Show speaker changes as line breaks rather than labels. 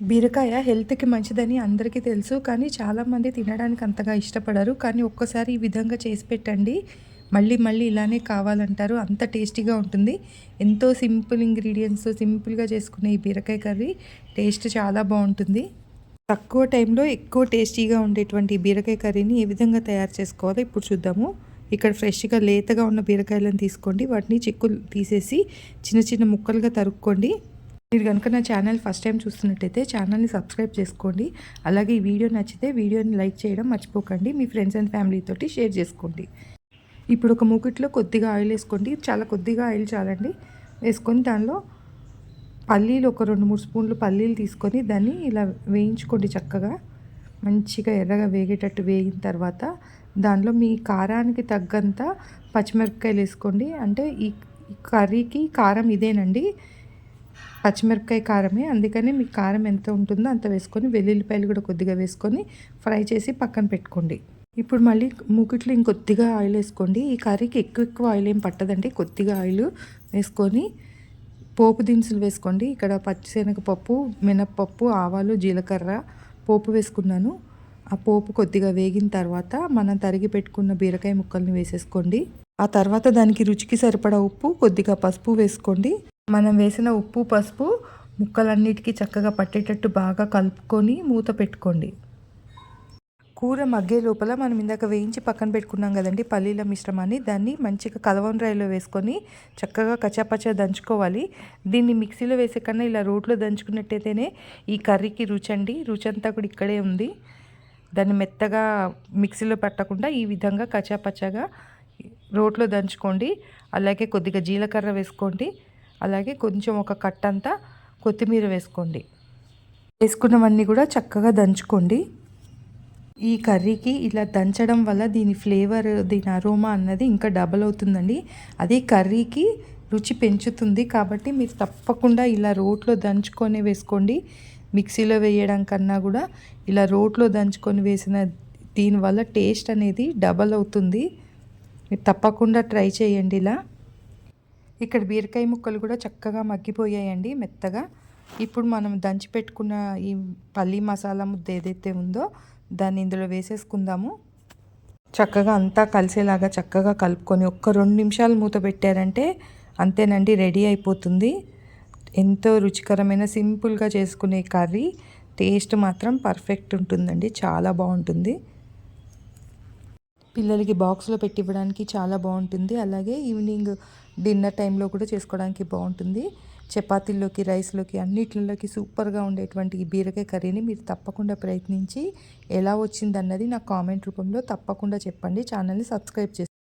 బీరకాయ హెల్త్కి మంచిదని అందరికీ తెలుసు కానీ చాలామంది తినడానికి అంతగా ఇష్టపడరు. కానీ ఒక్కసారి ఈ విధంగా చేసి పెట్టండి. మళ్ళీ మళ్ళీ ఇలానే కావాలంటారు. అంత టేస్టీగా ఉంటుంది. ఎంతో సింపుల్ ఇంగ్రీడియంట్స్ సింపుల్గా చేసుకునే ఈ బీరకాయ కర్రీ టేస్ట్ చాలా బాగుంటుంది. తక్కువ టైంలో ఎక్కువ టేస్టీగా ఉండేటువంటి ఈ బీరకాయ కర్రీని ఏ విధంగా తయారు చేసుకోవాలో ఇప్పుడు చూద్దాము. ఇక్కడ ఫ్రెష్గా లేతగా ఉన్న బీరకాయలను తీసుకోండి. వాటిని చిక్కులు తీసేసి చిన్న చిన్న ముక్కలుగా తరుక్కోండి. మీరు కనుక నా ఛానల్ ఫస్ట్ టైం చూస్తున్నట్టయితే ఛానల్ని సబ్స్క్రైబ్ చేసుకోండి. అలాగే ఈ వీడియో నచ్చితే వీడియోని లైక్ చేయడం మర్చిపోకండి. మీ ఫ్రెండ్స్ అండ్ ఫ్యామిలీ తోటి షేర్ చేసుకోండి. ఇప్పుడు ఒక మూకిట్లో కొద్దిగా ఆయిల్ వేసుకోండి. చాలా కొద్దిగా ఆయిల్ చాలండి. వేసుకొని దానిలో పల్లీలు ఒక రెండు మూడు స్పూన్లు పల్లీలు తీసుకొని దాన్ని ఇలా వేయించుకోండి చక్కగా. మంచిగా ఎర్రగా వేగేటట్టు వేగిన తర్వాత దానిలో మీ కారానికి తగ్గంత పచ్చిమిరపకాయలు వేసుకోండి. అంటే ఈ కర్రీకి కారం ఇదేనండి. పచ్చిమిరపకాయ కారమే. అందుకని మీకు కారం ఎంత ఉంటుందో అంత వేసుకొని వెల్లుల్లిపాయలు కూడా కొద్దిగా వేసుకొని ఫ్రై చేసి పక్కన పెట్టుకోండి. ఇప్పుడు మళ్ళీ మూకిట్లో ఇంకొద్దిగా ఆయిల్ వేసుకోండి. ఈ కర్రీకి ఎక్కువ ఎక్కువ ఆయిల్ ఏం పట్టదండి. కొద్దిగా ఆయిల్ వేసుకొని పోపు దినుసులు వేసుకోండి. ఇక్కడ పచ్చిశనగపప్పు మినప్పప్పు ఆవాలు జీలకర్ర పోపు వేసుకున్నాను. ఆ పోపు కొద్దిగా వేగిన తర్వాత మనం తరిగి పెట్టుకున్న బీరకాయ ముక్కల్ని వేసేసుకోండి. ఆ తర్వాత దానికి రుచికి సరిపడా ఉప్పు కొద్దిగా పసుపు వేసుకోండి. మనం వేసిన ఉప్పు పసుపు ముక్కలన్నిటికీ చక్కగా పట్టేటట్టు బాగా కలుపుకొని మూత పెట్టుకోండి. కూర మగ్గే లోపల మనం ఇందాక వేయించి పక్కన పెట్టుకున్నాం కదండి పల్లీల మిశ్రమాన్ని. దాన్ని మంచిగా కలవం రాయిలో వేసుకొని చక్కగా కచాపచా దంచుకోవాలి. దీన్ని మిక్సీలో వేసే కన్నా ఇలా రోట్లో దంచుకున్నట్టయితేనే ఈ కర్రీకి రుచి అండి. రుచి అంతా కూడా ఇక్కడే ఉంది. దాన్ని మెత్తగా మిక్సీలో పెట్టకుండా ఈ విధంగా కచాపచాగా రోట్లో దంచుకోండి. అలాగే కొద్దిగా జీలకర్ర వేసుకోండి. అలాగే కొంచెం ఒక కట్టంతా కొత్తిమీర వేసుకోండి. వేసుకున్నవన్నీ కూడా చక్కగా దంచుకోండి. ఈ కర్రీకి ఇలా దంచడం వల్ల దీని ఫ్లేవర్ దీని అరోమా అన్నది ఇంకా డబల్ అవుతుందండి. అది కర్రీకి రుచి పెంచుతుంది కాబట్టి మీరు తప్పకుండా ఇలా రోట్లో దంచుకొని వేసుకోండి. మిక్సీలో వేయడం కన్నా కూడా ఇలా రోట్లో దంచుకొని వేసిన దీనివల్ల టేస్ట్ అనేది డబల్ అవుతుంది. మీరు తప్పకుండా ట్రై చేయండి ఇలా. ఇక్కడ బీరకాయ ముక్కలు కూడా చక్కగా మగ్గిపోయాయండి మెత్తగా. ఇప్పుడు మనం దంచి పెట్టుకున్న ఈ పల్లీ మసాలా ముద్ద ఏదైతే ఉందో దాన్ని ఇందులో వేసేసుకుందాము. చక్కగా అంతా కలిసేలాగా చక్కగా కలుపుకొని ఒక్క రెండు నిమిషాలు మూత పెట్టారంటే అంతేనండి రెడీ అయిపోతుంది. ఎంతో రుచికరమైన సింపుల్గా చేసుకునే కర్రీ. టేస్ట్ మాత్రం పర్ఫెక్ట్ ఉంటుందండి చాలా బాగుంటుంది. పిల్లలకి బాక్స్లో పెట్టి ఇవ్వడానికి చాలా బాగుంటుంది అలాగే ఈవినింగ్ డిన్నర్ టైంలో కూడా చేసుకోవడానికి బాగుంటుంది చపాతీల్లోకి రైస్లోకి అన్నిట్లలోకి సూపర్గా ఉండేటువంటి ఈ బీరకాయ కర్రీని మీరు తప్పకుండా ప్రయత్నించి ఎలా వచ్చిందన్నది నా కామెంట్ రూపంలో తప్పకుండా చెప్పండి. ఛానల్ని సబ్స్క్రైబ్ చేసి